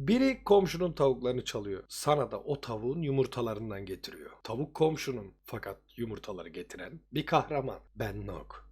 Biri komşunun tavuklarını çalıyor. Sana da o tavuğun yumurtalarından getiriyor. Tavuk komşunun fakat yumurtaları getiren bir kahraman. Ben Nok.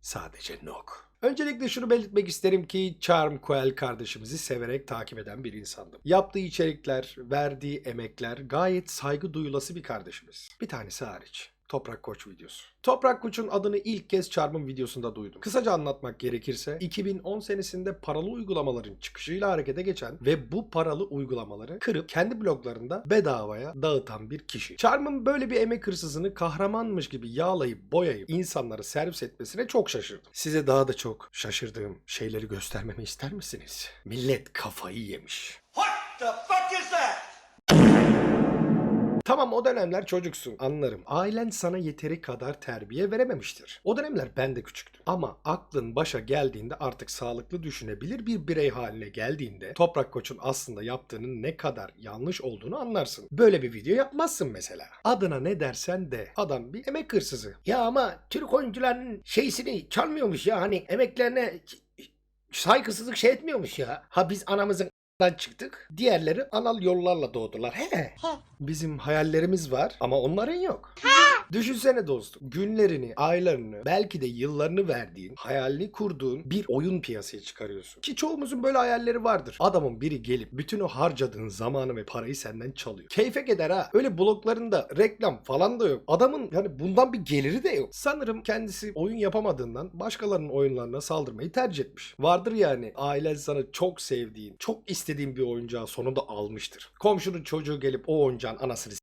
Sadece Nok. Öncelikle şunu belirtmek isterim ki Charm Coel kardeşimizi severek takip eden bir insandım. Yaptığı içerikler, verdiği emekler gayet saygı duyulası bir kardeşimiz. Bir tanesi hariç. Toprak Koç videosu. Toprak Koç'un adını ilk kez Charm'ın videosunda duydum. Kısaca anlatmak gerekirse 2010 senesinde paralı uygulamaların çıkışıyla harekete geçen ve bu paralı uygulamaları kırıp kendi bloglarında bedavaya dağıtan bir kişi. Charm'ın böyle bir emek hırsızını kahramanmış gibi yağlayıp boyayıp insanları servis etmesine çok şaşırdım. Size daha da çok şaşırdığım şeyleri göstermemi ister misiniz? Millet kafayı yemiş. What the fuck is that? Tamam o dönemler çocuksun anlarım. Ailen sana yeteri kadar terbiye verememiştir. O dönemler ben de küçüktüm. Ama aklın başa geldiğinde artık sağlıklı düşünebilir bir birey haline geldiğinde Toprak Koç'un aslında yaptığının ne kadar yanlış olduğunu anlarsın. Böyle bir video yapmazsın mesela. Adına ne dersen de adam bir emek hırsızı. Ya ama Türk oyuncuların şeysini çalmıyormuş ya hani emeklerine saygısızlık şey etmiyormuş ya. Ha biz anamızın çıktık. Diğerleri anal yollarla doğdular. He. Bizim hayallerimiz var ama onların yok. Düşünsene dostum. Günlerini, aylarını, belki de yıllarını verdiğin, hayalini kurduğun bir oyun piyasaya çıkarıyorsun. Ki çoğumuzun böyle hayalleri vardır. Adamın biri gelip bütün o harcadığın zamanı ve parayı senden çalıyor. Keyfe gider ha. Öyle bloklarında reklam falan da yok. Adamın yani bundan bir geliri de yok. Sanırım kendisi oyun yapamadığından başkalarının oyunlarına saldırmayı tercih etmiş. Vardır yani ailen sana çok sevdiğin, çok istediğin bir oyuncağı sonunda almıştır. Komşunun çocuğu gelip o oyuncağın anasını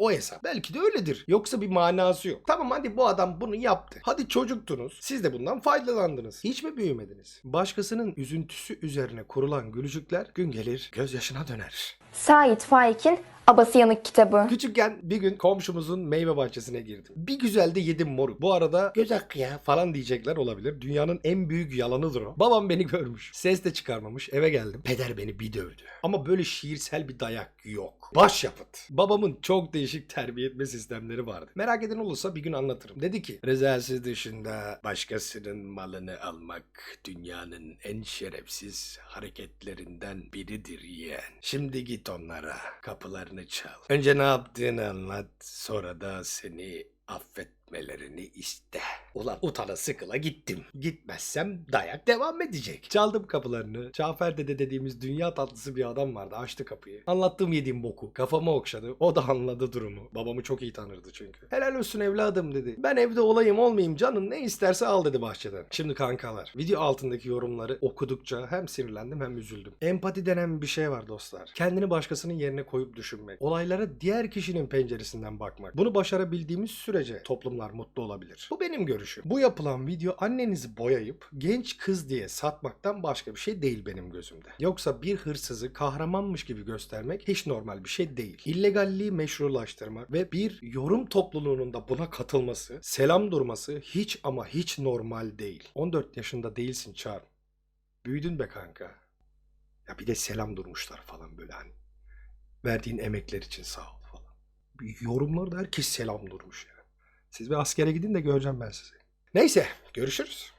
o hesap. Belki de öyledir. Yoksa bir manası yok. Tamam hadi bu adam bunu yaptı. Hadi çocuktunuz. Siz de bundan faydalandınız. Hiç mi büyümediniz? Başkasının üzüntüsü üzerine kurulan gülücükler gün gelir gözyaşına döner. Sait Faik'in Abası Yanık kitabı. Küçükken bir gün komşumuzun meyve bahçesine girdim. Bir güzel de yedim moruk. Bu arada göz hakkı ya falan diyecekler olabilir. Dünyanın en büyük yalanıdır o. Babam beni görmüş. Ses de çıkarmamış. Eve geldim. Peder beni bir dövdü. Ama böyle şiirsel bir dayak yok. Başyapıt. Babamın çok değişik terbiye etme sistemleri vardı. Merak eden olursa bir gün anlatırım. Dedi ki rezersiz dışında başkasının malını almak dünyanın en şerefsiz hareketlerinden biridir yeğen. Şimdi git onlara kapılarını çal. Önce ne yaptığını anlat sonra da seni affetmelerini iste. Ulan utana sıkıla gittim. Gitmezsem dayak devam edecek. Çaldım kapılarını. Cafer dede dediğimiz dünya tatlısı bir adam vardı. Açtı kapıyı. Anlattığım yediğim boku. Kafama okşadı. O da anladı durumu. Babamı çok iyi tanırdı çünkü. Helal olsun evladım dedi. Ben evde olayım olmayayım canın ne isterse al dedi bahçeden. Şimdi kankalar video altındaki yorumları okudukça hem sinirlendim hem üzüldüm. Empati denen bir şey var dostlar. Kendini başkasının yerine koyup düşünmek. Olaylara diğer kişinin penceresinden bakmak. Bunu başarabildiğimiz sürece toplumlar mutlu olabilir. Bu benim görüşüm. Bu yapılan video annenizi boyayıp genç kız diye satmaktan başka bir şey değil benim gözümde. Yoksa bir hırsızı kahramanmış gibi göstermek hiç normal bir şey değil. İllegalliği meşrulaştırmak ve bir yorum topluluğunun da buna katılması, selam durması hiç ama hiç normal değil. 14 yaşında değilsin Çağrı. Büyüdün be kanka. Ya bir de selam durmuşlar falan böyle hani. Verdiğin emekler için sağ ol falan. Yorumlarda herkes selam durmuş ya. Siz bir askere gidin de göreceğim ben sizi. Neyse görüşürüz.